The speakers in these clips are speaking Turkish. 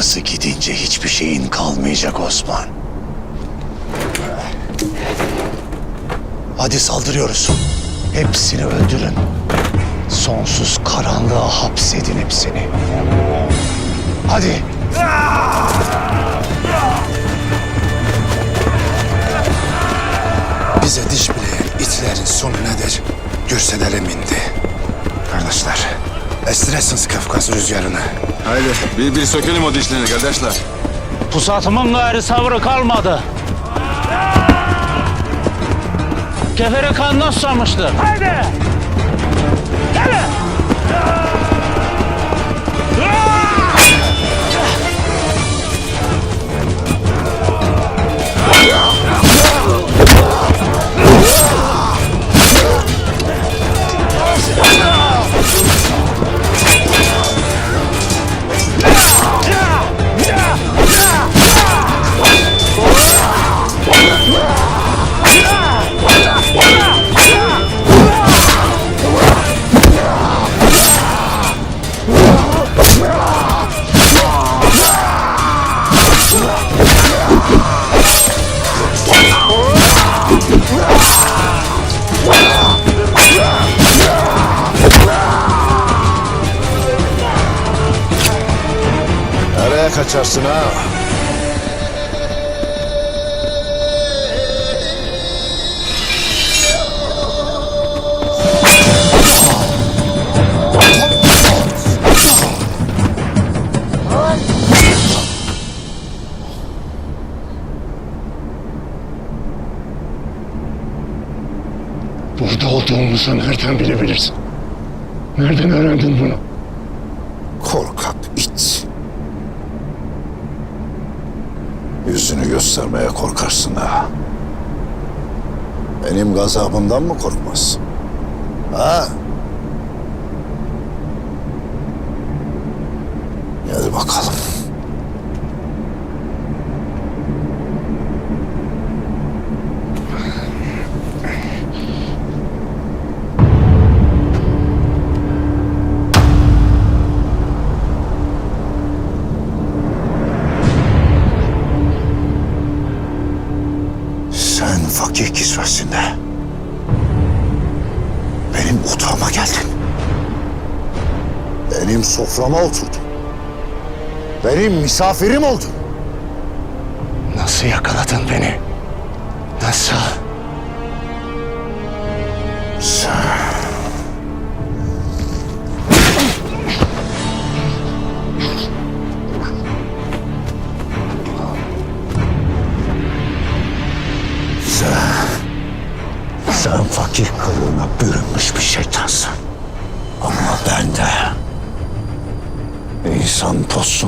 Burası gidince hiçbir şeyin kalmayacak Osman. Hadi saldırıyoruz. Hepsini öldürün. Sonsuz karanlığa hapsedin hepsini. Hadi. Bize diş bileyen itlerin sonu nedir? Görseler emindi. Kardeşler, estiresiniz Kafkas rüzgarını. Haydi bir bir sökelim o dişlerini kardeşler. Pusatımın gayrı sabrı kalmadı. Kefere kandan susamıştı. Haydi! Gelin! Kaçarsın ha? Burada olduğumuzu nereden bilebilirsin? Nereden öğrendin bunu? Korkak Yüzünü göstermeye korkarsın ha. Benim gazabımdan mı korkmazsın? Ha? Gel bakalım. Kisvesinde benim otağıma geldin. Benim soframa oturdun. Benim misafirim oldun. Nasıl yakaladın beni? Nasıl?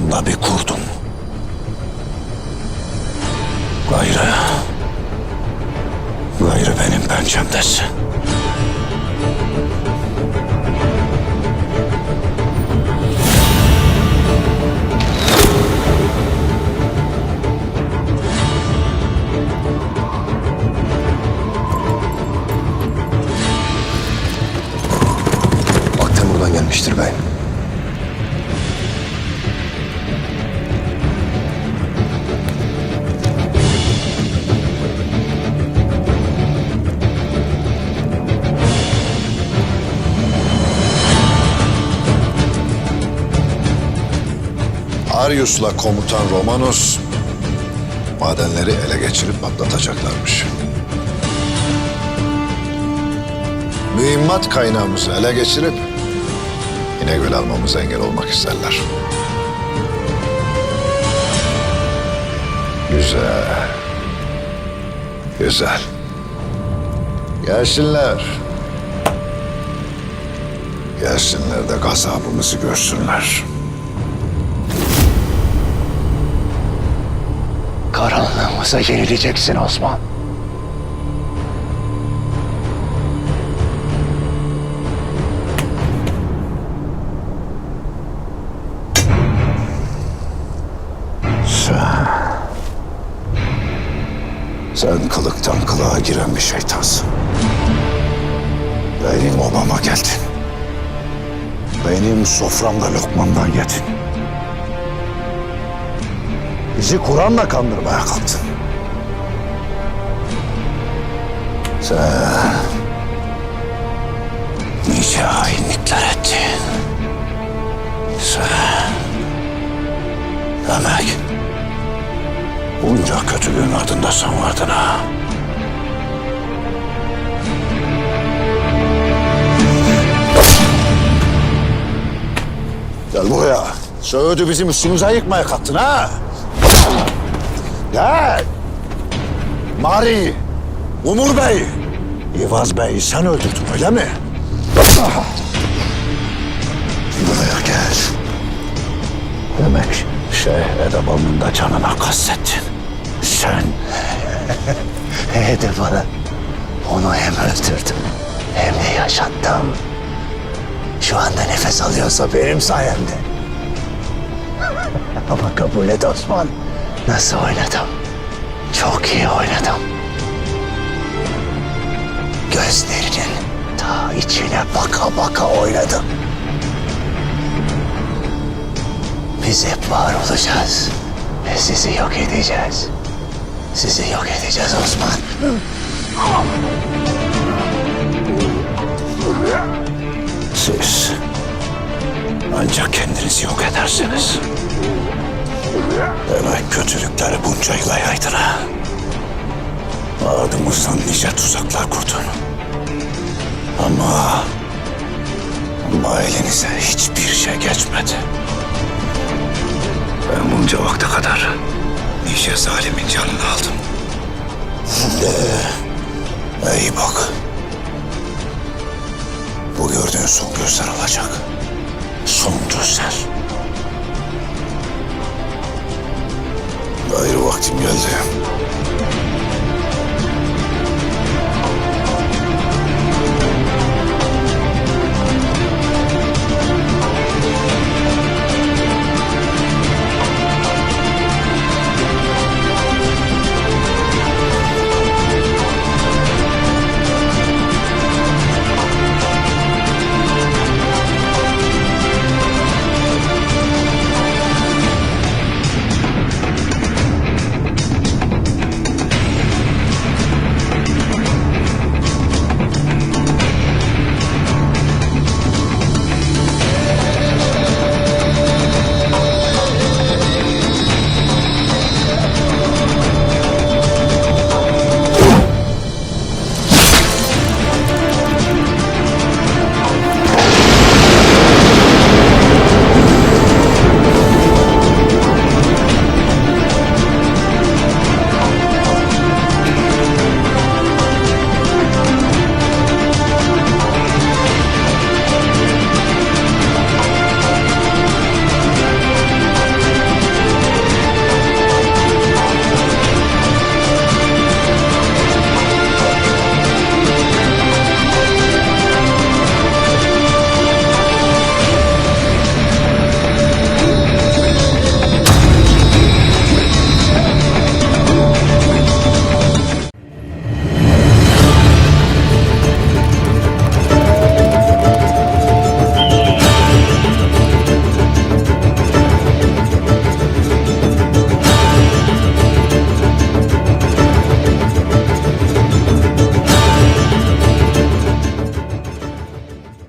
Postunda bir kurdum. Gayrı... Gayrı benim pençemdesin. Arius'la komutan Romanos madenleri ele geçirip patlatacaklarmış. Mühimmat kaynağımızı ele geçirip İnegöl almamıza engel olmak isterler. Güzel. Güzel. Gelsinler. Gelsinler de gazabımızı görsünler. Karanlığımıza yenileceksin Osman. Sen... Sen kılıktan kılığa giren bir şeytansın. Benim obama geldin. Benim soframda lokmamdan yedin. Bizi Kur'an'la kandırmaya kalktın. Sen nice hainlikler ettin. Sen demek bunca kötülüğün ardında sen vardın ha. Gel buraya. Söğüdü bizim üstümüze yıkmaya kalktın ha. Gel. Mari, Umur Bey, İvaz Bey'i sen öldürdün öyle mi? Buraya gel. Demek şey Edebal'ın da canına kastettin. Sen He de bana. Onu hem öldürdüm hem de yaşattım. Şu anda nefes alıyorsa benim sayemde. Ama kabul et Osman. Nasıl oynadım? Çok iyi oynadım. Gözlerinin ta içine baka baka oynadım. Biz hep var olacağız. Ve sizi yok edeceğiz. Sizi yok edeceğiz Osman. siz ancak kendinizi yok edersiniz. Kötülükleri bunca yıla yaydın ha. Ardımızdan nice tuzaklar kurdun. Ama... Ama elinize hiçbir şey geçmedi. Ben bunca vakte kadar nice zalimin canını aldım. Şimdi iyi bak. Bu gördüğün son gözler olacak. Son gözler. Gayrı vaktim geldi.